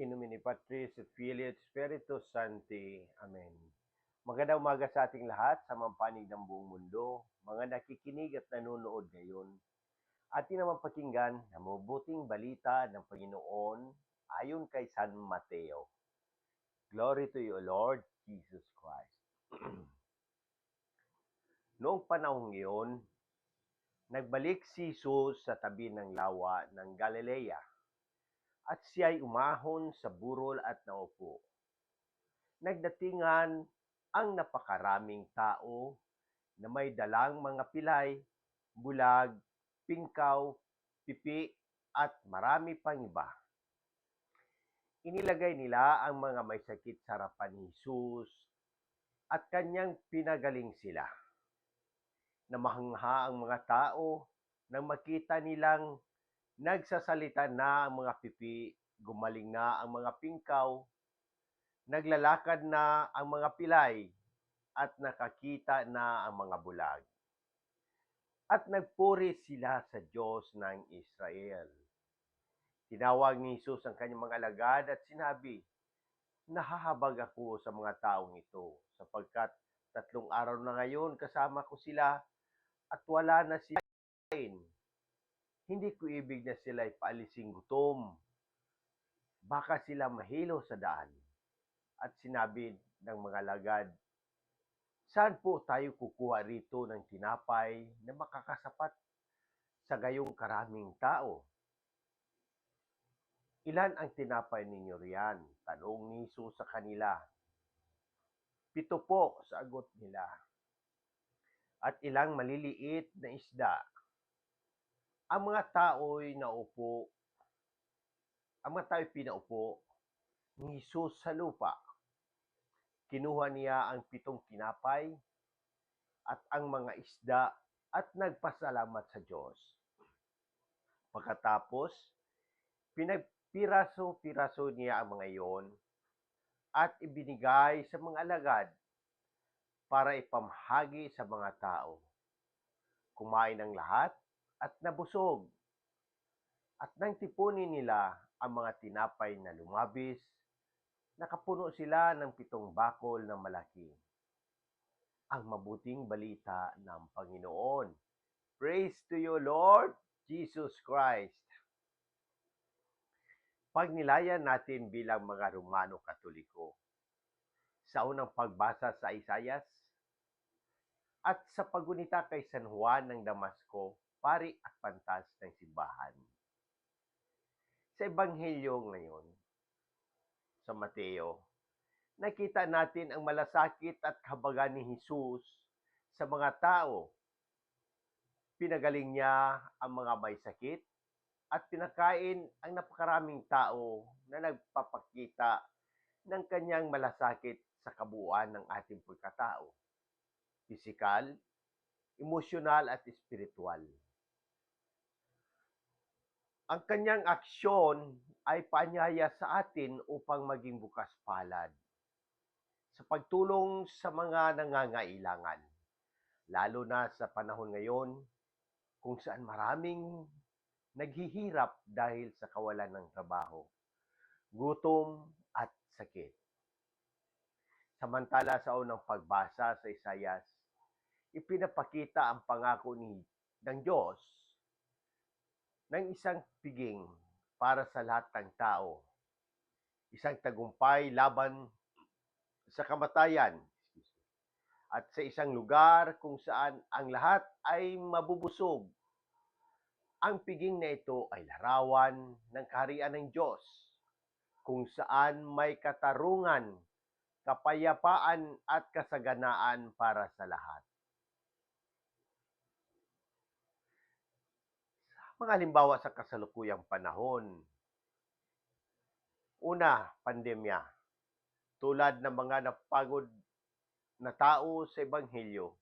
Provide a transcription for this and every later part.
In nomine Patris et Filii et Spiritus Sancti. Amen. Magandang umaga sa ating lahat sa mga ng buong mundo, mga nakikinig at nanonood ngayon. Atin naman pakinggan ang mabuting balita ng Panginoon ayon kay San Mateo. Glory to you, Lord Jesus Christ. Noong panahong iyon, nagbalik si Jesus sa tabi ng lawa ng Galilea at siya'y umahon sa burol at naupo. Nagdatingan ang napakaraming tao na may dalang mga pilay, bulag, pingkaw, pipi, at marami pang iba. Inilagay nila ang mga may sakit sa harapan ni Jesus at kanyang pinagaling sila. Namahangha ang mga tao nang makita nilang nagsasalita na ang mga pipi, gumaling na ang mga pingkaw, naglalakad na ang mga pilay, at nakakita na ang mga bulag. At nagpuri sila sa Diyos ng Israel. Tinawag ni Jesus ang kanyang mga alagad at sinabi, Nahahabag ako sa mga taong ito sapagkat tatlong araw na ngayon kasama ko sila at wala na sila. Hindi ko ibig na sila ipaalising gutom. Baka sila mahilo sa daan. At sinabi ng mga lagad, Saan po tayo kukuha rito ng tinapay na makakasapat sa gayong karaming tao? Ilan ang tinapay ninyo riyan? Tanong ni Jesus sa kanila. Pito po, sagot nila. At ilang maliliit na isda. Ang mga tao'y naupo, ang mga tao'y pinaupo ni Jesus sa lupa. Kinuha niya ang pitong tinapay at ang mga isda at nagpasalamat sa Diyos. Pagkatapos, pinagpiraso-piraso niya ang mga iyon at ibinigay sa mga alagad para ipamahagi sa mga tao. Kumain ng lahat at nabusog. At nang tipunin nila ang mga tinapay na lumabis, nakapuno sila ng pitong bakol na malaki. Ang mabuting balita ng Panginoon. Praise to you, Lord Jesus Christ. Pagnilayan natin bilang mga Romano Katoliko sa unang pagbasa sa Isayas at sa pagunita kay San Juan ng Damasco, pari at pantas ng simbahan. Sa Ebanghelyo ngayon, sa Mateo, nakita natin ang malasakit at kabagan ni Jesus sa mga tao. Pinagaling niya ang mga may sakit at pinakain ang napakaraming tao na nagpapakita ng kanyang malasakit sa kabuuan ng ating pagkatao. Pisikal, emosyonal at espiritual. Ang kanyang aksyon ay paanyaya sa atin upang maging bukas palad sa pagtulong sa mga nangangailangan, lalo na sa panahon ngayon kung saan maraming naghihirap dahil sa kawalan ng trabaho, gutom at sakit. Samantala sa unang pagbasa sa Isayas, ipinapakita ang pangako ni ng Diyos ng isang piging para sa lahat ng tao. Isang tagumpay laban sa kamatayan. At sa isang lugar kung saan ang lahat ay mabubusog. Ang piging na ito ay larawan ng kaharian ng Diyos kung saan may katarungan, kapayapaan at kasaganaan para sa lahat. Mga halimbawa sa kasalukuyang panahon. Una, pandemya. Tulad ng mga napagod na tao sa Ebanghelyo,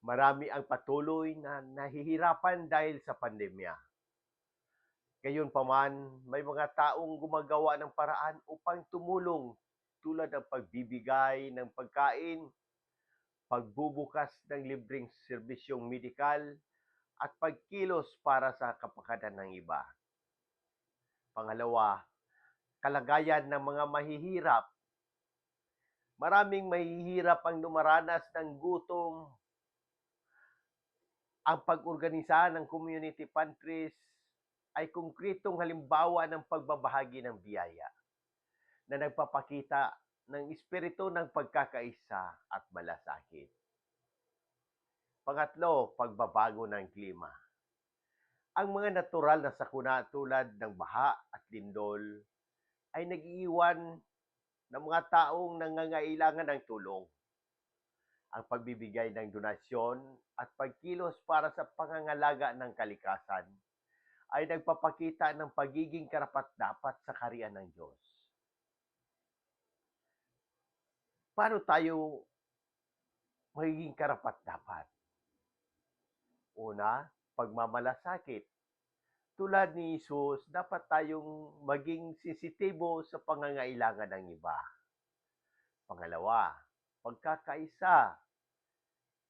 marami ang patuloy na nahihirapan dahil sa pandemya. Gayon paman, may mga taong gumagawa ng paraan upang tumulong tulad ng pagbibigay ng pagkain, pagbubukas ng libreng serbisyong medikal, at pagkilos para sa kapakanan ng iba. Pangalawa, kalagayan ng mga mahihirap. Maraming mahihirap ang dumaranas ng gutom. Ang pag-organisa ng community pantries ay konkretong halimbawa ng pagbabahagi ng biyaya na nagpapakita ng espiritu ng pagkakaisa at malasakit. Pangatlo, pagbabago ng klima. Ang mga natural na sakuna tulad ng baha at lindol ay nag-iwan ng mga taong nangangailangan ng tulong. Ang pagbibigay ng donasyon at pagkilos para sa pangangalaga ng kalikasan ay nagpapakita ng pagiging karapat-dapat sa kariyan ng Diyos. Paano tayo magiging karapat-dapat? Una, pagmamalasakit. Tulad ni Jesus, dapat tayong maging sensitibo sa pangangailangan ng iba. Pangalawa, pagkakaisa.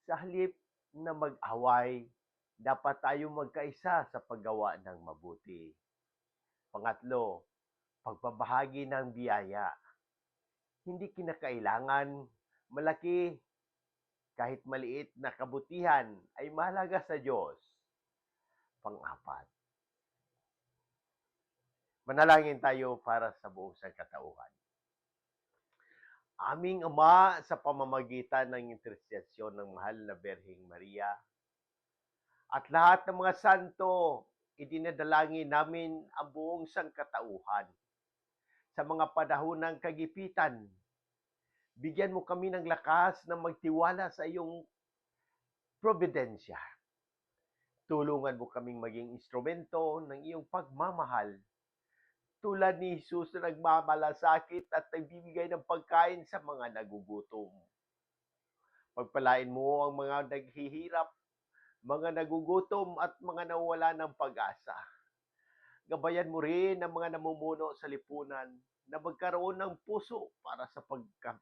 Sa halip na mag-away, dapat tayong magkaisa sa paggawa ng mabuti. Pangatlo, pagbabahagi ng biyaya. Hindi kinakailangan malaki kahit maliit na kabutihan ay mahalaga sa Diyos. Pang-apat, manalangin tayo para sa buong sangkatauhan. Aming Ama, sa pamamagitan ng intersesyon ng mahal na Berhing Maria, at lahat ng mga santo, idinadalangin namin ang buong sangkatauhan sa mga panahon ng kagipitan. Bigyan mo kami ng lakas na magtiwala sa iyong providensya. Tulungan mo kaming maging instrumento ng iyong pagmamahal. Tulad ni Jesus na nagmamalasakit at nagbibigay ng pagkain sa mga nagugutom. Pagpalain mo ang mga naghihirap, mga nagugutom at mga nawala ng pag-asa. Gabayan mo rin ang mga namumuno sa lipunan na magkaroon ng puso para sa pagka,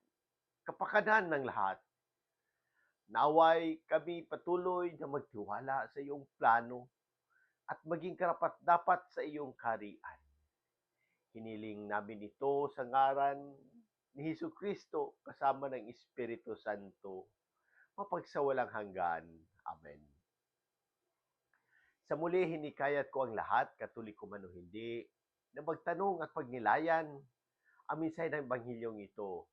kapakanan ng lahat. Naway kami patuloy na magtiwala sa iyong plano at maging karapat dapat sa iyong karian. Hiniling namin ito sa ngaran ni Hesus Kristo kasama ng Espiritu Santo mapagsawalang hanggan. Amen. Sa muli, hinikayat ko ang lahat, katulik ko man o hindi, na magtanong at pagnilayan ang minsay ng Ebanghilyong ito.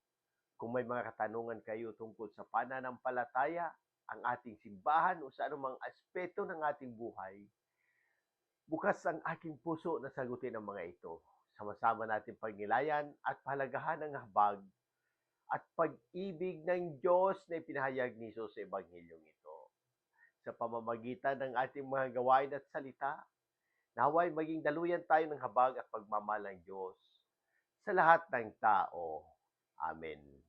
Kung may mga katanungan kayo tungkol sa pananampalataya, ang ating simbahan o sa anumang aspeto ng ating buhay, bukas ang aking puso na sagutin ang mga ito. Sama-sama natin pagnilayan at pahalagahan ang habag at pag-ibig ng Diyos na ipinahayag ni Jesus sa Ebanghilyong ito. Sa pamamagitan ng ating mga gawain at salita, naway maging daluyan tayo ng habag at pagmamalang Diyos sa lahat ng tao. Amen.